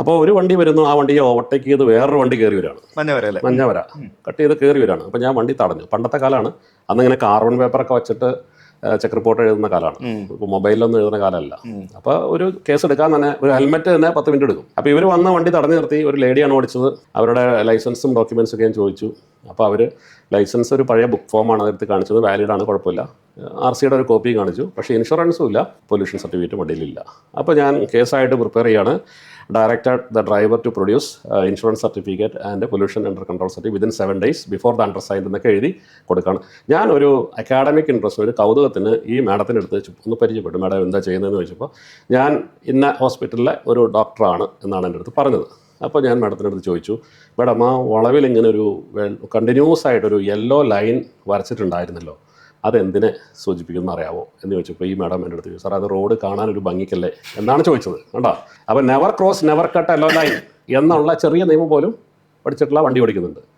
അപ്പോൾ ഒരു വണ്ടി വരുന്നു ആ വണ്ടിയെ ഓവർടേക്ക് ചെയ്ത് വേറൊരു വണ്ടി കയറി വരാണ്. മഞ്ഞവര കട്ട് ചെയ്ത് കയറി വരാണ്. അപ്പോൾ ഞാൻ വണ്ടി തടഞ്ഞു. പണ്ടത്തെ കാലമാണ് അന്നിങ്ങനെ കാർബൺ പേപ്പറൊക്കെ വെച്ചിട്ട് ചെക്ക് റിപ്പോർട്ട് എഴുതുന്ന കാലമാണ് മൊബൈലിലൊന്നും എഴുതുന്ന കാലമല്ല അപ്പോൾ ഒരു കേസ് എടുക്കാൻ തന്നെ ഒരു ഹെൽമെറ്റ് തന്നെ പത്ത് മിനിറ്റ് എടുക്കും. അപ്പോൾ ഇവർ വന്ന വണ്ടി തടഞ്ഞു നിർത്തി. ഒരു ലേഡിയാണ് ഓടിച്ചത്. അവരുടെ ലൈസൻസും ഡോക്യുമെൻസും ഒക്കെ ഞാൻ ചോദിച്ചു. അപ്പോൾ അവർ ലൈസൻസ് ഒരു പഴയ ബുക്ക് ഫോമാണ് അതെടുത്ത് കാണിച്ചത്. വാലിഡ് ആണ് കുഴപ്പമില്ല. ആർ സിയുടെ ഒരു കോപ്പിയും കാണിച്ചു. പക്ഷേ ഇൻഷുറൻസും ഇല്ല. പൊല്യൂഷൻ സർട്ടിഫിക്കറ്റ് വണ്ടിയിലില്ല. അപ്പോൾ ഞാൻ കേസായിട്ട് പ്രിപ്പയർ ചെയ്യാണ്. Directed the driver to produce insurance certificate and pollution under control certificate certificate within days before the the undersigned എന്നൊക്കെ എഴുതി കൊടുക്കണം. ഞാൻ ഒരു അക്കാഡമിക് ഇൻട്രസ്റ്റ് ഒരു കൗതുകത്തിന് ഈ മാഡത്തിന്റെ അടുത്ത് ഒന്ന് പരിചയപ്പെട്ടു. മാഡം എന്താ ചെയ്യുന്നതെന്ന് ചോദിച്ചപ്പോൾ ഞാൻ ഇന്ന ഹോസ്പിറ്റലിലെ ഒരു ഡോക്ടറാണ് എന്നാണ് എന്റെ അടുത്ത് പറഞ്ഞത്. അപ്പോൾ ഞാൻ മാഡത്തിനടുത്ത് ചോദിച്ചു മാഡം ആ വളവിൽ ഇങ്ങനെ ഒരു കണ്ടിന്യൂസ് ആയിട്ടൊരു യെല്ലോ ലൈൻ വരച്ചിട്ടുണ്ടായിരുന്നല്ലോ അതെന്തിനെ സൂചിപ്പിക്കുന്നു അറിയാവോ എന്ന് ചോദിച്ചപ്പോൾ ഈ മാഡം എന്റെ അടുത്ത് ചോദിച്ചു സാർ അത് റോഡ് കാണാൻ ഒരു ഭംഗിക്കല്ലേ? എന്നാണ് ചോദിച്ചത്. കണ്ടോ? അപ്പോൾ never cross never cut yellow line എന്നുള്ള ചെറിയ നിയമം പോലും പഠിച്ചിട്ടുള്ള വണ്ടി ഓടിക്കുന്നുണ്ട്.